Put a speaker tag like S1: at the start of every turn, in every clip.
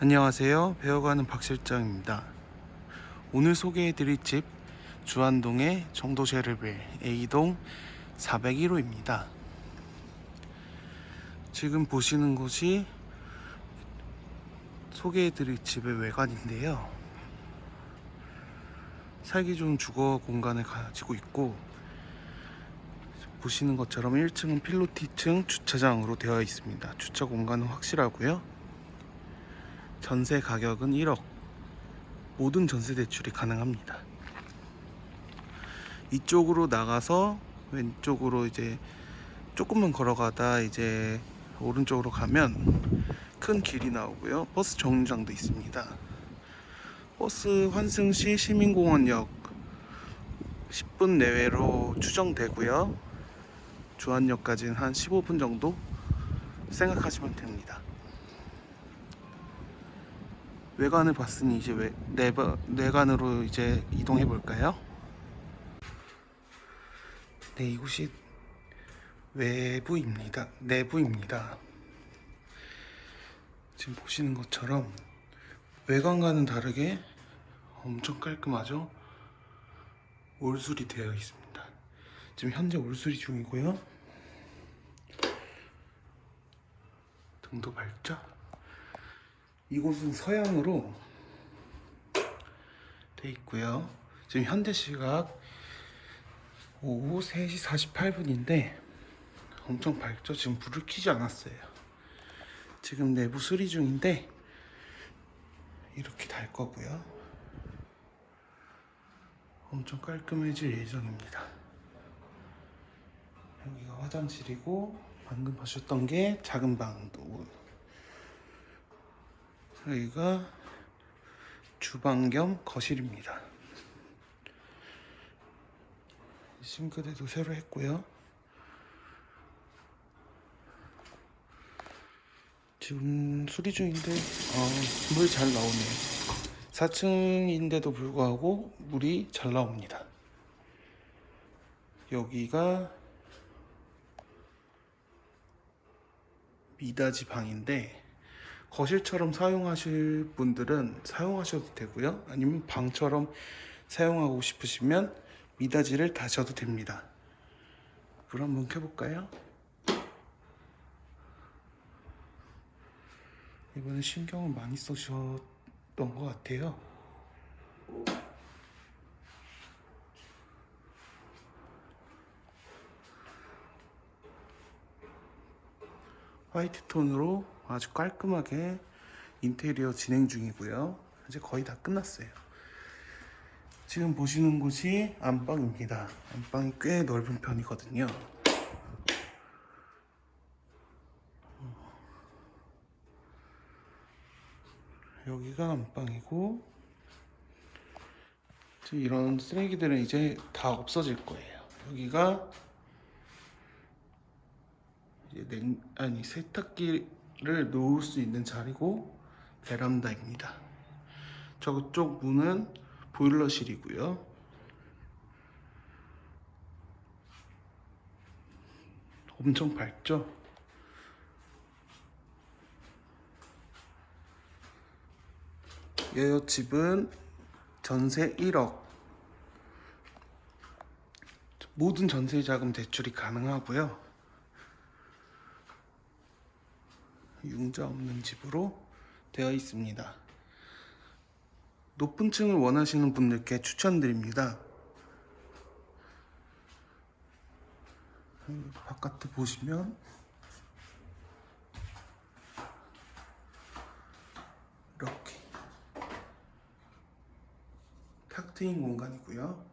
S1: 안녕하세요. 배워가는 박 실장입니다. 오늘 소개해드릴 집 주안동의 정도쉐르벨 A동 401호입니다. 지금 보시는 곳이 소개해드릴 집의 외관인데요. 살기 좋은 주거 공간을 가지고 있고 보시는 것처럼 1층은 필로티층 주차장으로 되어 있습니다. 주차 공간은 확실하고요. 전세 가격은 1억. 모든 전세 대출이 가능합니다. 이쪽으로 나가서 왼쪽으로 이제 조금만 걸어가다 이제 오른쪽으로 가면 큰 길이 나오고요. 버스 정류장도 있습니다. 버스 환승 시 시민공원역 10분 내외로 추정되고요. 주안역까지는 한 15분 정도 생각하시면 됩니다. 외관을 봤으니 이제 외, 내바, 내관으로 이제 이동해 볼까요? 네, 이곳이 외부입니다. 내부입니다. 지금 보시는 것처럼 외관과는 다르게 엄청 깔끔하죠? 올술이 되어 있습니다. 지금 현재 올수리 중이고요. 등도 밝죠? 이곳은 서양으로 돼 있고요. 지금 현대 시각 오후 3시 48분인데 엄청 밝죠? 지금 불을 켜지 않았어요. 지금 내부 수리 중인데 이렇게 달 거고요. 엄청 깔끔해질 예정입니다. 여기가 화장실이고 방금 보셨던 게 작은 방도 여기가 주방 겸 거실입니다. 싱크대도 새로 했고요. 지금 수리 중인데 어, 물 잘 나오네요. 4층인데도 불구하고 물이 잘 나옵니다. 여기가 미닫이 방인데 거실처럼 사용하실 분들은 사용하셔도 되고요. 아니면 방처럼 사용하고 싶으시면 미닫이를 다셔도 됩니다. 불 한번 켜볼까요? 이번에 신경을 많이 써주셨던 것 같아요. 화이트 톤으로 아주 깔끔하게 인테리어 진행 중이고요. 이제 거의 다 끝났어요. 지금 보시는 곳이 안방입니다. 안방이 꽤 넓은 편이거든요. 여기가 안방이고 이런 쓰레기들은 이제 다 없어질 거예요. 여기가 이제 냉 아니 세탁기 를 놓을 수 있는 자리고 베란다입니다. 저쪽 문은 보일러실이고요. 엄청 밝죠? 이 집은 전세 1억 모든 전세 자금 대출이 가능하고요. 융자 없는 집으로 되어 있습니다. 높은 층을 원하시는 분들께 추천드립니다. 바깥에 보시면 이렇게 탁 트인 공간이고요.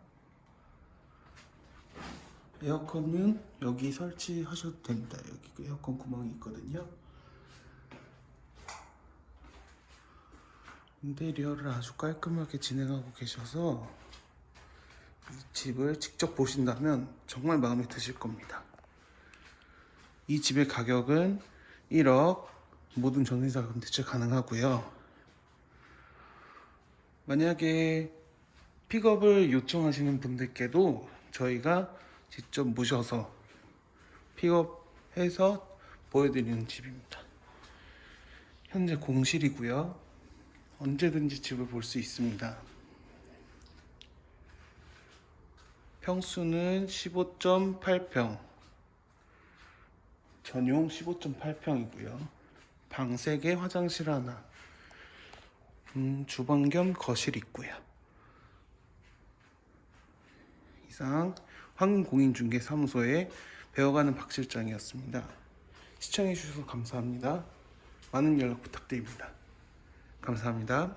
S1: 에어컨은 여기 설치하셔도 됩니다. 여기 그 에어컨 구멍이 있거든요. 인테리어를 아주 깔끔하게 진행하고 계셔서 이 집을 직접 보신다면 정말 마음에 드실 겁니다. 이 집의 가격은 1억 모든 전세자금 대출 가능하고요. 만약에 픽업을 요청하시는 분들께도 저희가 직접 모셔서 픽업해서 보여드리는 집입니다. 현재 공실이고요. 언제든지 집을 볼 수 있습니다. 평수는 15.8평, 전용 15.8평이고요. 방 3개, 화장실 하나, 음, 주방 겸 거실 있고요. 이상 황금공인중개사무소의 배워가는 박 실장이었습니다. 시청해주셔서 감사합니다. 많은 연락 부탁드립니다. 감사합니다.